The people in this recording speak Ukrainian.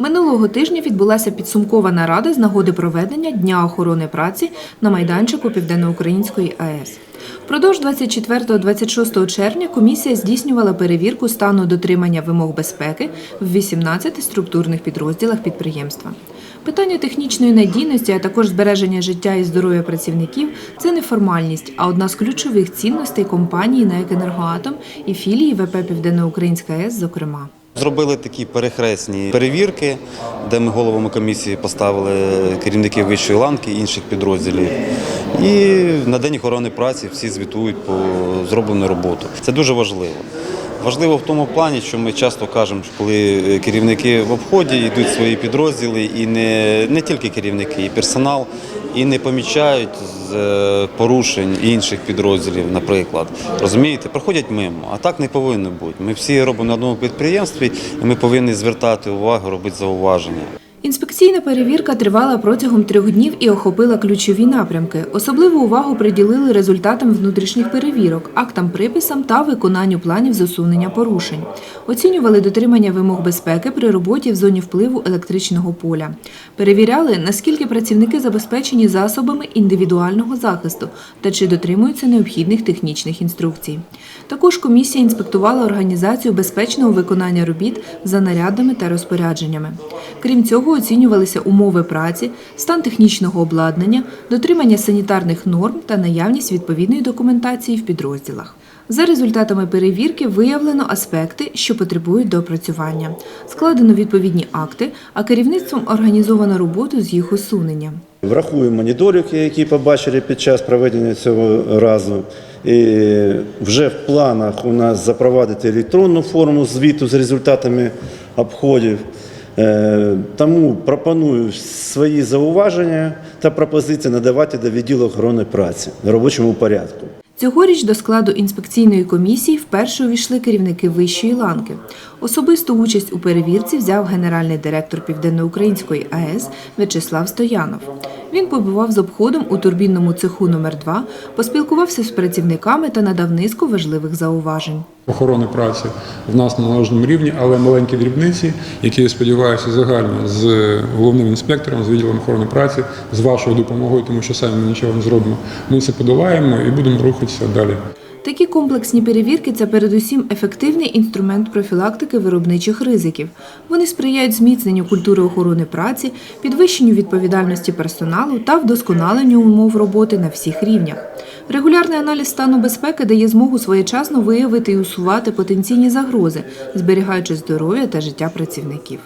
Минулого тижня відбулася підсумкова нарада з нагоди проведення Дня охорони праці на майданчику Південноукраїнської АЕС. Впродовж 24-26 червня комісія здійснювала перевірку стану дотримання вимог безпеки в 18 структурних підрозділах підприємства. Питання технічної надійності, а також збереження життя і здоров'я працівників це не формальність, а одна з ключових цінностей компанії НАЕК «Енергоатом» і філії ВП Південноукраїнська АЕС, зокрема. Зробили такі перехресні перевірки, де ми головами комісії поставили керівників вищої ланки інших підрозділів. І на день охорони праці всі звітують по зроблену роботу. Це дуже важливо. Важливо в тому плані, що ми часто кажемо, що коли керівники в обході йдуть свої підрозділи, і не, не тільки керівники, і персонал, і не помічають е, порушень інших підрозділів, наприклад. Розумієте, проходять мимо. А так не повинно бути. Ми всі робимо на одному підприємстві, і ми повинні звертати увагу, робити зауваження. Інспекційна перевірка тривала протягом трьох днів і охопила ключові напрямки. Особливу увагу приділили результатам внутрішніх перевірок, актам приписам та виконанню планів з порушень. Оцінювали дотримання вимог безпеки при роботі в зоні впливу електричного поля. Перевіряли, наскільки працівники забезпечені засобами індивідуального захисту та чи дотримуються необхідних технічних інструкцій. Також комісія інспектувала організацію безпечного виконання робіт за нарядами та розпорядженнями. Крім цього, оцінювалися умови праці, стан технічного обладнання, дотримання санітарних норм та наявність відповідної документації в підрозділах. За результатами перевірки виявлено аспекти, що потребують доопрацювання. Складено відповідні акти, а керівництвом організовано роботу з їх усуненням. Врахуємо недоліки, які побачили під час проведення цього разу. І вже в планах у нас запровадити електронну форму звіту з результатами обходів. Е, Тому пропоную свої зауваження та пропозиції надавати до відділу охорони праці в робочому порядку. Цьогоріч до складу інспекційної комісії вперше увійшли керівники вищої ланки. Особисту участь у перевірці взяв генеральний директор Південноукраїнської АЕС В'ячеслав Стоянов. Він побував з обходом у турбінному цеху номер 2 поспілкувався з працівниками та надав низку важливих зауважень. охорони праці в нас на належному рівні, але маленькі дрібниці, які я сподіваюся загально з головним інспектором, з відділом охорони праці, з вашою допомогою, тому що самі ми нічого не зробимо. Ми це подолаємо і будемо рухатися далі. Такі комплексні перевірки це передусім ефективний інструмент профілактики виробничих ризиків. Вони сприяють зміцненню культури охорони праці, підвищенню відповідальності персоналу та вдосконаленню умов роботи на всіх рівнях. Регулярний аналіз стану безпеки дає змогу своєчасно виявити і усувати потенційні загрози, зберігаючи здоров'я та життя працівників.